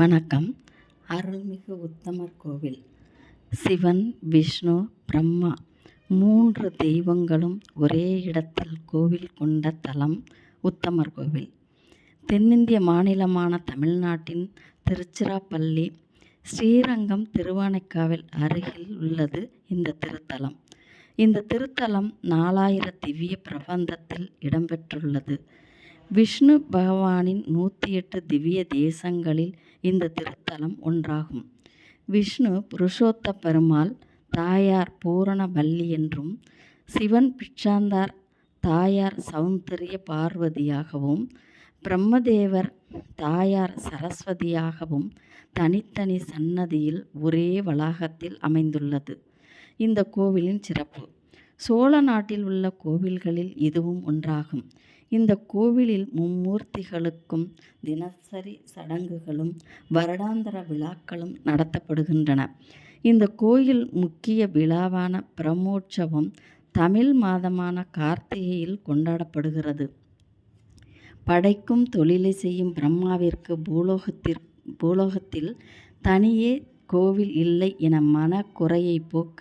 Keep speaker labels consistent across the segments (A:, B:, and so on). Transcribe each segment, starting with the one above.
A: வணக்கம். அருள்மிகு உத்தமர் கோவில். சிவன் விஷ்ணு பிரம்மா மூன்று தெய்வங்களும் ஒரே இடத்தில் கோவில் கொண்ட தலம் உத்தமர் கோவில். தென்னிந்திய மாநிலமான தமிழ்நாட்டின் திருச்சிராப்பள்ளி ஸ்ரீரங்கம் திருவானைக்காவில் அருகில் உள்ளது இந்த திருத்தலம். இந்த திருத்தலம் நாலாயிர திவ்ய பிரபந்தத்தில் இடம்பெற்றுள்ளது. விஷ்ணு பகவானின் நூற்றி எட்டு திவ்ய தேசங்களில் இந்த திருத்தலம் ஒன்றாகும். விஷ்ணு புருஷோத்த பெருமாள் தாயார் பூரணவல்லி என்றும் சிவன் பிச்சாந்தார் தாயார் சௌந்தரிய பார்வதியாகவும் பிரம்மதேவர் தாயார் சரஸ்வதியாகவும் தனித்தனி சன்னதியில் ஒரே வளாகத்தில் அமைந்துள்ளது. இந்த கோவிலின் சிறப்பு. சோழ நாட்டில் உள்ள கோவில்களில் இதுவும் ஒன்றாகும். இந்த கோவிலில் மும்மூர்த்திகளுக்கும் தினசரி சடங்குகளும் வருடாந்திர விழாக்களும் நடத்தப்படுகின்றன. இந்த கோயில் முக்கிய விழாவான பிரம்மோற்சவம் தமிழ் மாதமான கார்த்திகையில் கொண்டாடப்படுகிறது. படைக்கும் தொழிலை செய்யும் பிரம்மாவிற்கு பூலோகத்திற் பூலோகத்தில் தனியே கோவில் இல்லை என மன குறையை போக்க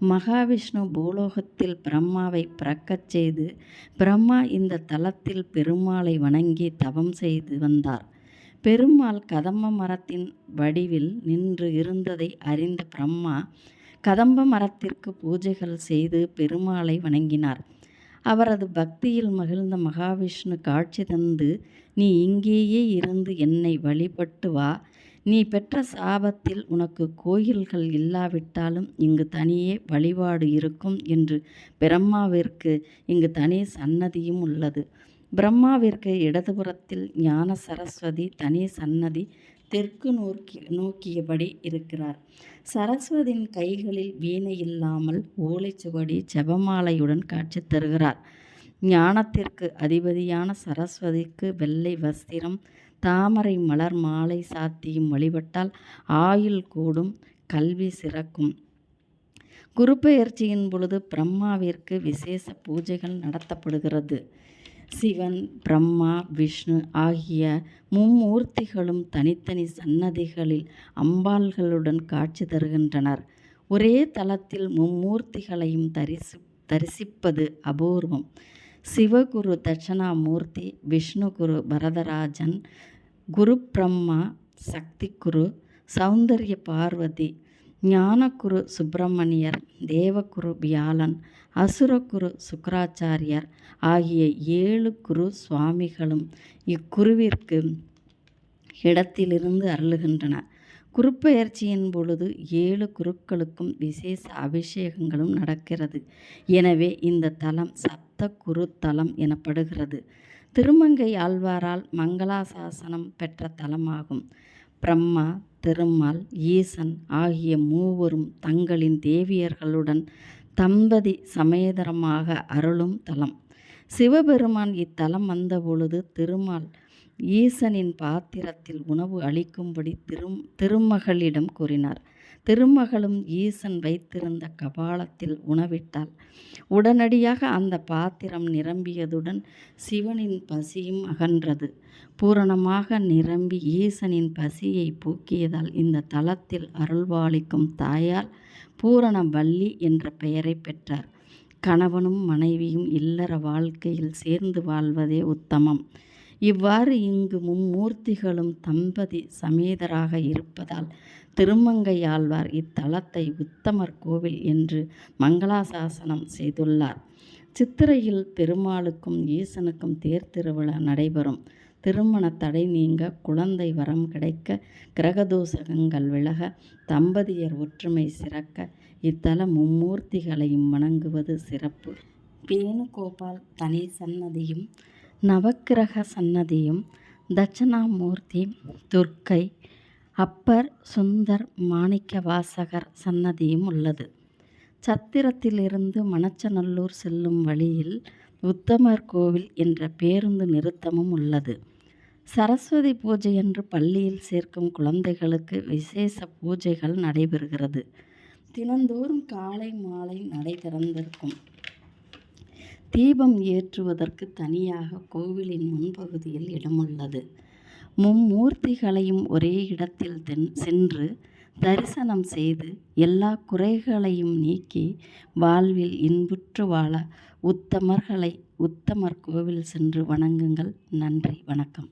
A: மகாவிஷ்ணு பூலோகத்தில் பிரம்மாவை பிறக்கச் செய்து பிரம்மா இந்த தலத்தில் பெருமாளை வணங்கி தவம் செய்து வந்தார். பெருமாள் கதம்ப மரத்தின் வடிவில் நின்று இருந்ததை அறிந்த பிரம்மா கதம்ப மரத்திற்கு பூஜைகள் செய்து பெருமாளை வணங்கினார். அவரது பக்தியில் மகிழ்ந்த மகாவிஷ்ணு காட்சி தந்து நீ இங்கேயே இருந்து என்னை வழிபட்டு வா நீ பெற்ற சாபத்தில் உனக்கு கோயில்கள் இல்லாவிட்டாலும் இங்கு தனியே வழிபாடு இருக்கும் என்று பிரம்மாவிற்கு இங்கு தனி சன்னதியும் உள்ளது. பிரம்மாவிற்கு இடதுபுறத்தில் ஞான சரஸ்வதி தனி சன்னதி தெற்கு நோக்கி நோக்கியபடி இருக்கிறார். சரஸ்வதியின் கைகளில் வீணை இல்லாமல் ஓலைச்சுவடி ஜபமாலையுடன் காட்சி தருகிறார். ஞானத்திற்கு அதிபதியான சரஸ்வதிக்கு வெள்ளை வஸ்திரம் தாமரை மலர் மாலை சாத்தியும் வழிபட்டால் ஆயுள் கூடும் கல்வி சிறக்கும். குருப்பெயர்ச்சியின் பொழுது பிரம்மாவிற்கு விசேஷ பூஜைகள் நடத்தப்படுகிறது. சிவன் பிரம்மா விஷ்ணு ஆகிய மும்மூர்த்திகளும் தனித்தனி சன்னதிகளில் அம்பாள்களுடன் காட்சி தருகின்றனர். ஒரே தளத்தில் மும்மூர்த்திகளையும் தரிசி தரிசிப்பது அபூர்வம். சிவகுரு தட்சணாமூர்த்தி விஷ்ணுகுரு பரதராஜன் குரு பிரம்மா சக்தி குரு சௌந்தர்ய பார்வதி ஞானகுரு சுப்பிரமணியர் தேவகுரு வியாழன் அசுரகுரு சுக்கராச்சாரியர் ஆகிய ஏழு குரு சுவாமிகளும் இக்குருவிற்கு இடத்திலிருந்து அருளுகின்றன. குருப்பெயர்ச்சியின் பொழுது ஏழு குருக்களுக்கும் விசேஷ அபிஷேகங்களும் நடக்கிறது. எனவே இந்த தலம் சப்த குரு தலம் எனப்படுகிறது. திருமங்கை ஆழ்வாரால் மங்களாசாசனம் பெற்ற தலமாகும். பிரம்மா திருமால் ஈசன் ஆகிய மூவரும் தங்களின் தேவியர்களுடன் தம்பதி சமேதரமாக அருளும் தலம். சிவபெருமான் இத்தலம் வந்தபொழுது திருமால் ஈசனின் பாத்திரத்தில் உணவு அளிக்கும்படி திரும் திருமகளிடம் கூறினார். திருமகளும் ஈசன் வைத்திருந்த கபாலத்தில் உணவிட்டாள். உடனடியாக அந்த பாத்திரம் நிரம்பியதுடன் சிவனின் பசியும் அகன்றது. பூரணமாக நிரம்பி ஈசனின் பசியை போக்கியதால் இந்த தலத்தில் தாயால் பூரண வள்ளி என்ற பெயரை பெற்றார். கணவனும் மனைவியும் இல்லற வாழ்க்கையில் சேர்ந்து வாழ்வதே உத்தமம். இவ்வாறு இங்கு மும்மூர்த்திகளும் தம்பதி சமேதராக இருப்பதால் திருமங்கையாழ்வார் இத்தலத்தை உத்தமர் கோவில் என்று மங்களாசாசனம் செய்துள்ளார். சித்திரையில் பெருமாளுக்கும் ஈசனுக்கும் தேர் திருவிழா நடைபெறும். திருமண தடை நீங்க குழந்தை வரம் கிடைக்க கிரகதோஷகங்கள் விலக தம்பதியர் ஒற்றுமை சிறக்க இத்தல மும்மூர்த்திகளையும் வணங்குவது சிறப்பு. வேணுகோபால் தனி சன்னதியும் நவக்கிரக சன்னதியும் தட்சிணாமூர்த்தி துர்க்கை அப்பர் சுந்தர் மாணிக்க வாசகர் சன்னதியும் உள்ளது. சத்திரத்திலிருந்து மணச்சநல்லூர் செல்லும் வழியில் உத்தமர் கோவில் என்ற பேருந்து நிறுத்தமும் உள்ளது. சரஸ்வதி பூஜையன்று பள்ளியில் சேர்க்கும் குழந்தைகளுக்கு விசேஷ பூஜைகள் நடைபெறுகிறது. தினந்தோறும் காலை மாலை நடை திறந்திருக்கும். தீபம் ஏற்றுவதற்கு தனியாக கோவிலின் முன்பகுதியில் இடமுள்ளது. மும்மூர்த்திகளையும் ஒரே இடத்தில் தென் சென்று தரிசனம் செய்து எல்லா குறைகளையும் நீக்கி வாழ்வில் இன்புற்று வாழ உத்தமர்களை உத்தமர் கோவில் சென்று வணங்குங்கள். நன்றி. வணக்கம்.